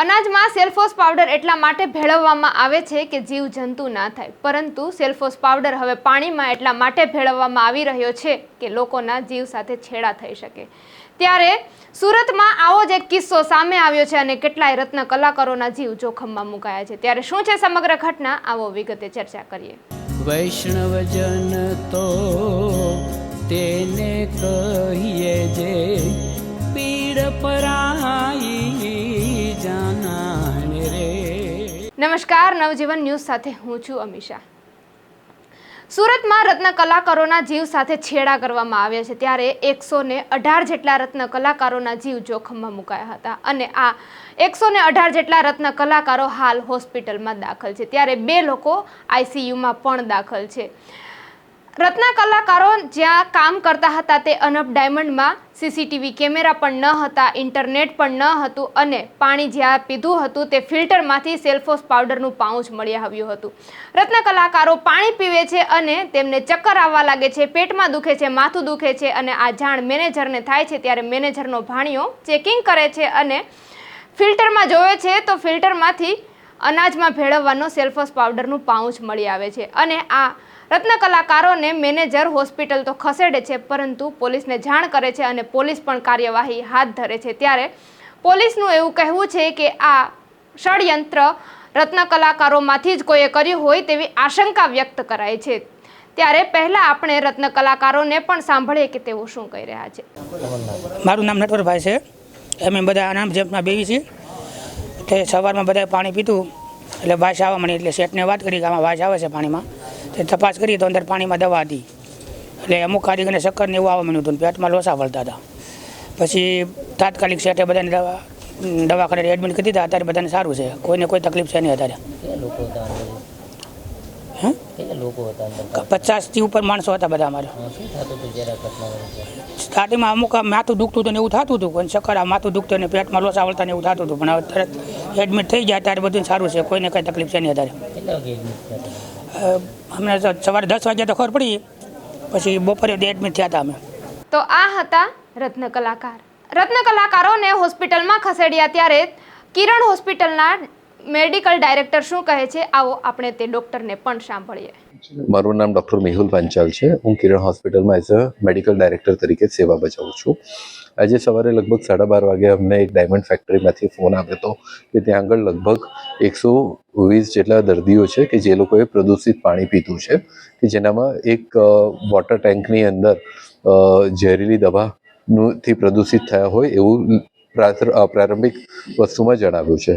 અનાજમાં Celphos powder એટલા માટે ભેળવવામાં આવે છે કે જીવ જંતુ ના થાય. પરંતુ સેલ્ફોસ પાવડર હવે પાણીમાં એટલા માટે ભેળવવામાં આવી રહ્યો છે કે લોકોના જીવ સાથે છેડા થઈ શકે. ત્યારે સુરતમાં આવો જ એક કિસ્સો સામે આવ્યો છે અને કેટલાય રત્ન કલાકારોના જીવ જોખમમાં મુકાયા છે. ત્યારે શું છે સમગ્ર ઘટના? આવો વિગતે ચર્ચા કરીએ. વૈષ્ણવજન તો તેને કહીએ જે પીડ પરાઈ નમસ્કાર, નવજીવન ન્યૂઝ સાથે હું છું અમીષા. સુરતમાં રત્ન કલાકારોના જીવ સાથે છેડા કરવામાં આવ્યા છે. ત્યારે એકસો ને અઢાર જેટલા રત્ન કલાકારોના જીવ જોખમમાં મુકાયા હતા અને આ એકસો ને અઢાર જેટલા રત્ન કલાકારો હાલ હોસ્પિટલમાં દાખલ છે. ત્યારે બે લોકો આઈસીયુમાં પણ દાખલ છે. રત્ન કલાકારો જ્યાં કામ કરતા હતા તે અનપ ડાયમંડમાં સીસીટીવી કેમેરા પણ ન હતા, ઇન્ટરનેટ પણ ન હતું અને પાણી જ્યાં પીધું હતું તે ફિલ્ટરમાંથી સેલ્ફોસ પાવડરનું પાઉચ મળી આવ્યું હતું. રત્ન કલાકારો પાણી પીવે છે અને તેમને ચક્કર આવવા લાગે છે, પેટમાં દુખે છે, માથું દુખે છે અને આ જાણ મેનેજરને થાય છે ત્યારે મેનેજરનો ભાણિયો ચેકિંગ કરે છે અને ફિલ્ટરમાં જોવે છે તો ફિલ્ટરમાંથી અનાજમાં ભેળવવાનો સેલ્ફોસ પાવડરનું પાઉચ મળી આવે છે અને આ રત્ન કલાકારોને મેનેજર હોસ્પિટલ તો ખસેડે છે, પરંતુ પોલીસને જાણ કરે છે અને પોલીસ પણ કાર્યવાહી હાથ ધરે છે. ત્યારે પોલીસનું એવું કહેવું છે કે આ ષડયંત્ર રત્ન કલાકારોમાંથી જ કોઈએ કર્યું હોય તેવી આશંકા વ્યક્ત કરાય છે. ત્યારે પહેલા આપણે રત્ન કલાકારોને પણ સાંભળીએ કે તેઓ શું કહી રહ્યા છે. મારું નામ નટવરભાઈ છે. અમે બધા આનામ જેમમાં બેવી છીએ. તે સવારમાં બધાએ પાણી પીધું. એટલે વાસ આવવા મળી એટલે શેઠને વાત કરી કે આમાં વાસ આવે છે પાણીમાં. તે તપાસ કરી તો અંદર પાણીમાં દવા હતી. એટલે અમુક કારીગરને ચક્કર ને એવું આવવા મળ્યું હતું પેટમાં લોસા વળતા હતા. પછી તાત્કાલિક સેટે બધાને દવા દવાખાને એડમિટ કરી દીધા. અત્યારે બધાને સારું છે. કોઈને કોઈ તકલીફ છે નહીં અત્યારે. પચાસથી ઉપર માણસો હતા બધા અમારે. સ્ટાર્ટિંગમાં અમુક માથું દુખતું હતું ને એવું થતું હતું. પણ શક્કર આ માથું દુખતું ને પેટમાં લોસા વળતા ને એવું થતું હતું. પણ હવે તરત એડમિટ થઈ જાય ત્યારે બધું સારું છે કોઈને કાંઈ તકલીફ છે નહીં અત્યારે. તો સવારે દસ વાગ્યા તો ખબર પડી પછી બપોરે એડમિટ થયા હતા અમે. તો આ હતા રત્ન કલાકાર. રત્ન કલાકારોને હોસ્પિટલમાં ખસેડ્યા ત્યારે કિરણ હોસ્પિટલના મેડિકલ ડાયરેક્ટર શું કહે છે? આવો આપણે તે ડોક્ટરને પણ સાંભળીએ. મારું નામ ડૉક્ટર મેહુલ પાંચાલ છે. હું કિરણ હોસ્પિટલમાં એઝ અ મેડિકલ ડાયરેક્ટર તરીકે સેવા બજાવું છું. આજે સવારે લગભગ સાડા બાર વાગે અમને એક ડાયમંડ ફેક્ટરીમાંથી ફોન આવ્યો હતો કે ત્યાં આગળ લગભગ એકસો વીસ જેટલા દર્દીઓ છે કે જે લોકોએ પ્રદૂષિત પાણી પીધું છે, કે જેનામાં એક વોટર ટેન્કની અંદર ઝેરીલી દવાનું થી પ્રદૂષિત થયા હોય એવું પ્રારંભિક વસ્તુમાં જણાવ્યું છે.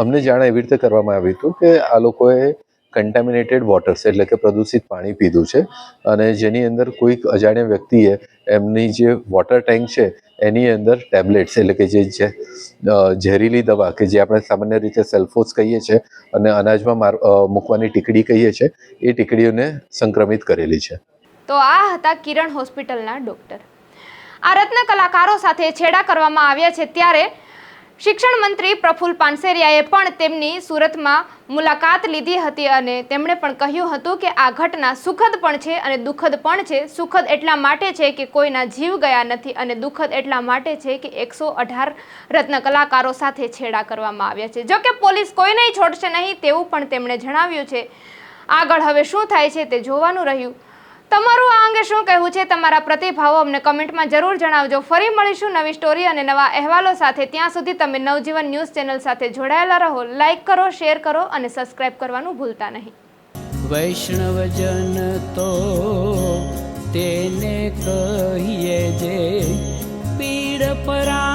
અમને જાણ એવી રીતે કરવામાં આવ્યું હતું કે આ લોકોએ કન્ટામિનેટેડ વોટર્સ એટલે કે પ્રદૂષિત પાણી પીધું છે અને જેની અંદર કોઈક અજાણ્યા વ્યક્તિએ એમની જે વોટર ટેન્ક છે એની અંદર ટેબ્લેટ્સ એટલે કે જે ઝેરીલી દવા કે જે આપણે સામાન્ય રીતે સેલ્ફોસ કહીએ છીએ અને અનાજમાં માર મૂકવાની ટીકડી કહીએ છીએ એ ટીકડીઓને સંક્રમિત કરેલી છે. તો આ હતા કિરણ હોસ્પિટલના ડોક્ટર. આ રત્ન કલાકારો સાથે છેડા કરવામાં આવ્યા છે ત્યારે શિક્ષણ મંત્રી પ્રફુલ પાનસેરિયાએ પણ તેમની સુરતમાં મુલાકાત લીધી હતી અને તેમણે પણ કહ્યું હતું કે આ ઘટના સુખદ પણ છે અને દુઃખદ પણ છે. સુખદ એટલા માટે છે કે કોઈના જીવ ગયા નથી અને દુઃખદ એટલા માટે છે કે એકસો અઢાર રત્ન કલાકારો સાથે છેડા કરવામાં આવ્યા છે. જો કે પોલીસ કોઈને છોડશે નહીં તેવું પણ તેમણે જણાવ્યું છે. આગળ હવે શું થાય છે તે જોવાનું રહ્યું. તમારું આ અંગે શું કહેવું છે તમારા પ્રતિભાવો અમને કમેન્ટમાં જરૂર જણાવજો. ફરી મળીશું નવી સ્ટોરી અને નવા અહેવાલો સાથે. ત્યાં સુધી તમે નવજીવન ન્યૂઝ ચેનલ સાથે જોડાયેલા રહો. લાઇક કરો, શેર કરો અને સબસ્ક્રાઇબ કરવાનું ભૂલતા નહીં. વૈષ્ણવજન તો તેને કહીએ જે પીડ પરાઈ